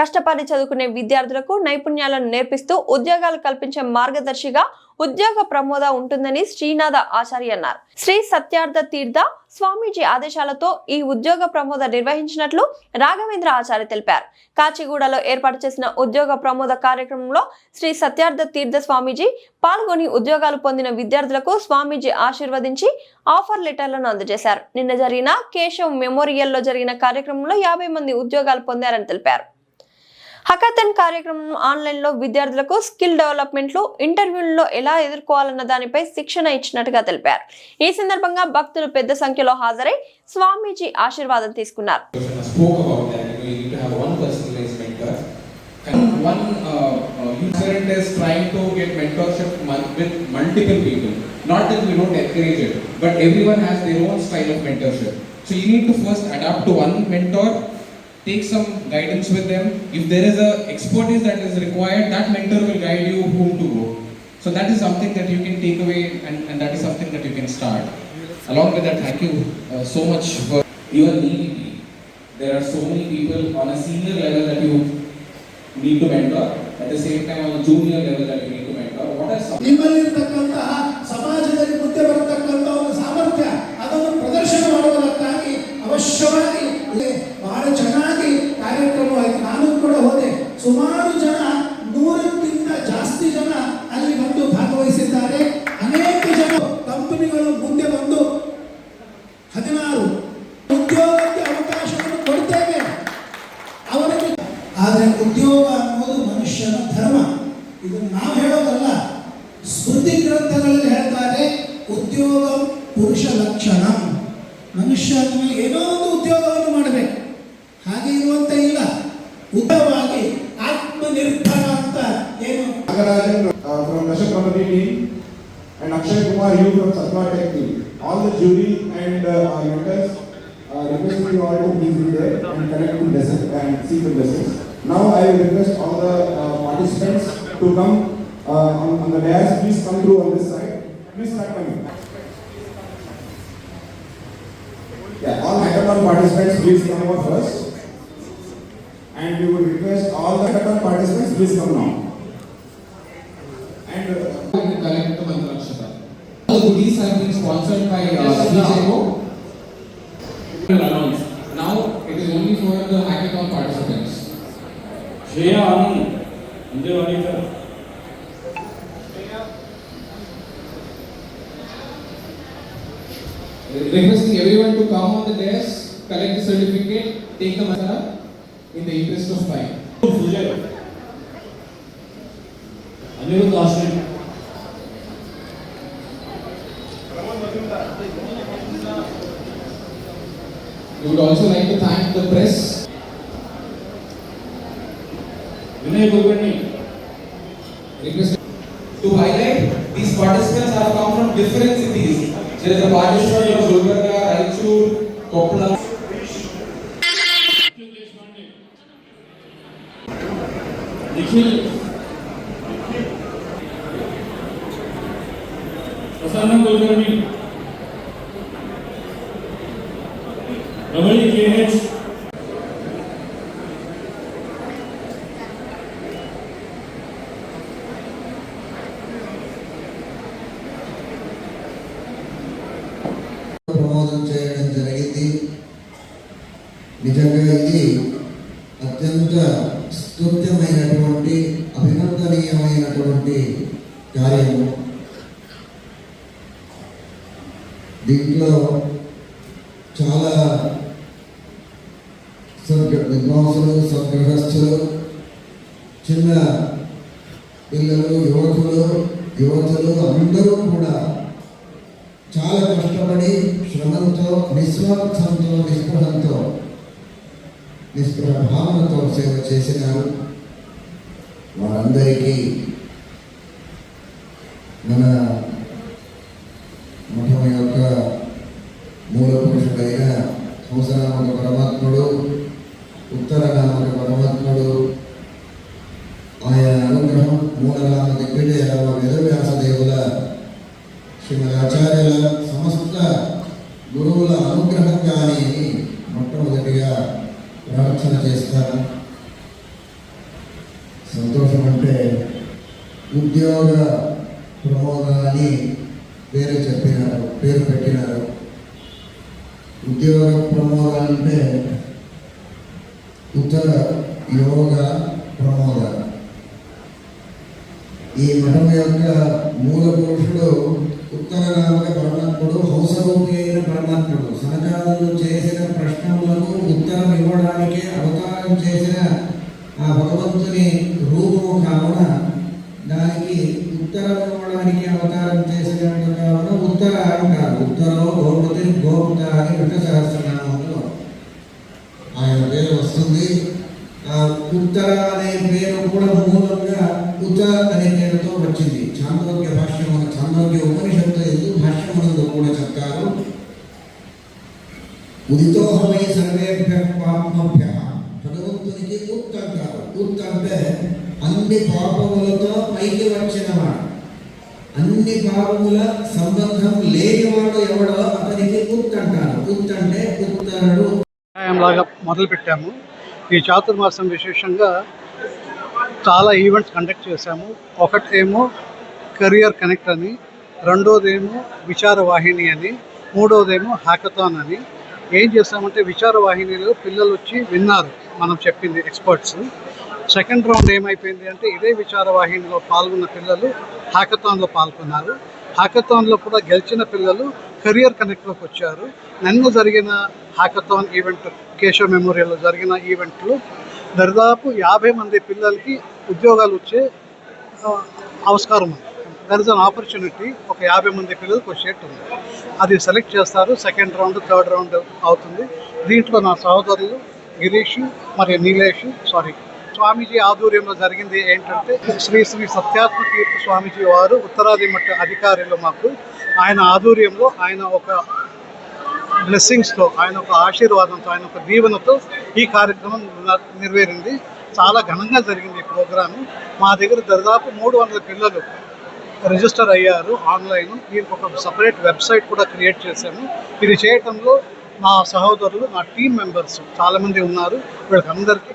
కష్టపడి చదువుకునే విద్యార్థులకు నైపుణ్యాలను నేర్పిస్తూ ఉద్యోగాలు కల్పించే మార్గదర్శిగా ఉద్యోగ ప్రమోద ఉంటుందని శ్రీనాథ ఆచార్య అన్నారు. శ్రీ సత్యార్థ తీర్థ స్వామీజీ ఆదేశాలతో ఈ ఉద్యోగ ప్రమోద నిర్వహించినట్లు రాఘవేంద్ర ఆచార్య తెలిపారు. కాచిగూడలో ఏర్పాటు చేసిన ఉద్యోగ ప్రమోద కార్యక్రమంలో శ్రీ సత్యార్థ తీర్థ స్వామీజీ పాల్గొని ఉద్యోగాలు పొందిన విద్యార్థులకు స్వామీజీ ఆశీర్వదించి ఆఫర్ లెటర్లను అందజేశారు. నిన్న జరిగిన కేశవ్ మెమోరియల్లో జరిగిన కార్యక్రమంలో యాభై మంది ఉద్యోగాలు పొందారని తెలిపారు. హకాథన్ కార్యక్రమం ఆన్లైన్లో విద్యార్థులకు స్కిల్ డెవలప్మెంట్లో ఇంటర్వ్యూల్లో ఎలా ఎదుర్కోవాలన్న దానిపై శిక్షణ ఇచ్చినట్టుగా తెలిపారు. ఈ సందర్భంగా భక్తులు పెద్ద సంఖ్యలో హాజరై స్వామీజీ ఆశీర్వాదం తీసుకున్నారు. So you need to first adapt to one mentor take some guidance with them. If there is a expertise that is required, that mentor will guide you whom to go. So that is something that you can take away, and, and that is something that you can start. Along with that, thank you uh, so much for your EVP. There are so many people on a senior level that you need to mentor. At the same time, on a junior level that you need to mentor. What are some ಶ್ರುತಿ ಗ್ರಂಥಗಳಲ್ಲಿ ಹೇಳ್ತಾರೆ ಉದ್ಯೋಗ ಪುರುಷ ಲಕ್ಷಣ. ಮನುಷ್ಯನು ಏನೋ ಒಂದು ಉದ್ಯೋಗವನ್ನು ಮಾಡಬೇಕು. ಹಾಗೆ ಇರುವಂತ ಇಲ್ಲ. ಉದ್ದವಾಗಿ ಆತ್ಮನಿರ್ಭರ ಅಂತ ಏನು? Nagarajan from ನಶಕ್ committee team and Akshay Kumar U from Sattva tech team all the jury and mentors requesting you all to please be there and connect to lesson and see the lessons. Now I request all the uh, participants to come Uh, on, on the dais. Please come through on this side. Please start coming. Yeah, all hackathon participants, please come over first. And we would request all the hackathon participants, please come now. And uh, the goodies have been sponsored by uh, DJO. Now it is only for the hackathon participants. Shreya Anand, Indira requesting everyone to come on the desk, collect the certificate, take the masala in the interest of time. Aniruddha Ashram We would also like to thank the press. Vinay Kulkarni. Request to highlight these participants have come from different cities చేసే బాగేశ్వర్లో గుల్బర్గ రాయచూర్ కొప్పల నిఖిల్ ప్రసన్న కుलकर्णी रमणी के H అద్భుతమైనటువంటి అభినందనీయమైనటువంటి కార్యము. దీంట్లో చాలా సద్గ విద్వాంసులు సద్గృహస్థులు చిన్న పిల్లలు యువకులు యువతులు అందరూ కూడా చాలా కష్టపడి శ్రమంతో నిస్వార్థంతో నిస్పృహంతో నిస్పృహ భావనతో సేవ చేసినారు. మనందరికీ మన మఠం యొక్క మూల పురుషుడైన సంవత్సరామక పరమాత్ముడు ఉత్తరనామక పరమాత్ముడు ఆయన అనుగ్రహం మూలరామ దిగ్విజయ వేదవ్యాసదేవుల శ్రీమద్ ఆచార్యుల సమస్త గురువుల అనుగ్రహం కానీ మొట్టమొదటిగా ప్రార్థన చేస్తాను. అంటే ఉద్యోగ ప్రమోద అని పేరు చెప్పినారు పేరు పెట్టినారు. ఉద్యోగ ప్రమోద అంటే ఉత్తర యోగ ప్రమోద. ఈ మఠం యొక్క మూల పురుషుడు ఉత్తర నామక పరమాత్ముడు హంసరూపి అయిన పరమాత్ముడు. సనకాదులు చేసిన ప్రశ్నలకు ఉత్తరం ఇవ్వడానికి అవతారం చేసిన ఆ భగవంతుని ఉత్తరో గోపతి గోప్త అని విష్ణు సహస్రనామంలో ఆయన పేరు వస్తుంది. ఆ ఉత్తర అనే పేరు కూడా మూలంగా ఉత్తర అనే పేరుతో వచ్చింది. చాంద్రోగ్య భాష్యం చాంద్రోగ్య ఉపనిషత్తు ఎందుకు భాష్యమునందు కూడా చెప్తారు. ఉదితోహమై సర్వేభ్య పాపమభ్య. భగవంతునికి ఉత్త అంటారు ఉత్త అంటే అన్ని పాపములతో పైకి వచ్చినవాడు అన్ని భావముల సంబంధం లేనివాడు ఎవడో అతనికి ఉత్ అంటారు. ఉత్ అంటే ఉత్తరుడు లాగా మొదలు పెట్టాము ఈ చాతుర్మాసం విశేషంగా చాలా ఈవెంట్స్ కండక్ట్ చేశాము. ఒకటేమో కెరియర్ కనెక్ట్ అని రెండోదేమో విచారవాహిని అని మూడోదేమో హ్యాకథాన్ అని. ఏం చేశామంటే విచారవాహినిలో పిల్లలు వచ్చి విన్నారు. మనం చెప్పింది ఎక్స్పర్ట్స్ సెకండ్ రౌండ్ ఏమైపోయింది అంటే ఇదే విచారవాహినిలో పాల్గొన్న పిల్లలు హ్యాకథాన్లో పాల్గొన్నారు. హ్యాకథాన్లో కూడా గెలిచిన పిల్లలు కెరియర్ కనెక్ట్లోకి వచ్చారు. నిన్న జరిగిన హ్యాకథాన్ ఈవెంట్ కేశవ్ మెమోరియల్లో జరిగిన ఈవెంట్లో దాదాపు యాభై మంది పిల్లలకి ఉద్యోగాలు వచ్చే ఆ, ఆవిష్కారం ఉంది. There is an opportunity. ఒక యాభై మంది పిల్లలకు వచ్చేట్టు ఉంది. అది సెలెక్ట్ చేస్తారు. సెకండ్ రౌండ్ థర్డ్ రౌండ్ అవుతుంది. దీంట్లో నా సహోదరులు గిరీష్ మరియు నీలేష్ సారీ స్వామీజీ ఆధ్వర్యంలో జరిగింది ఏంటంటే శ్రీ శ్రీ సత్యాత్మ తీర్థ స్వామీజీ వారు ఉత్తరాది మట్టి అధికారులు మాకు ఆయన ఆధ్వర్యంలో ఆయన ఒక బ్లెస్సింగ్స్తో ఆయన ఒక ఆశీర్వాదంతో ఆయన ఒక దీవెనతో ఈ కార్యక్రమం నెరవేరింది. చాలా ఘనంగా జరిగింది ఈ ప్రోగ్రాము. మా దగ్గర దాదాపు మూడు వందల పిల్లలు రిజిస్టర్ అయ్యారు ఆన్లైన్. దీనికి ఒక సపరేట్ వెబ్సైట్ కూడా క్రియేట్ చేశాము. ఇది చేయటంలో నా సహోదరులు నా టీం మెంబర్స్ చాలామంది ఉన్నారు. వీళ్ళకందరికీ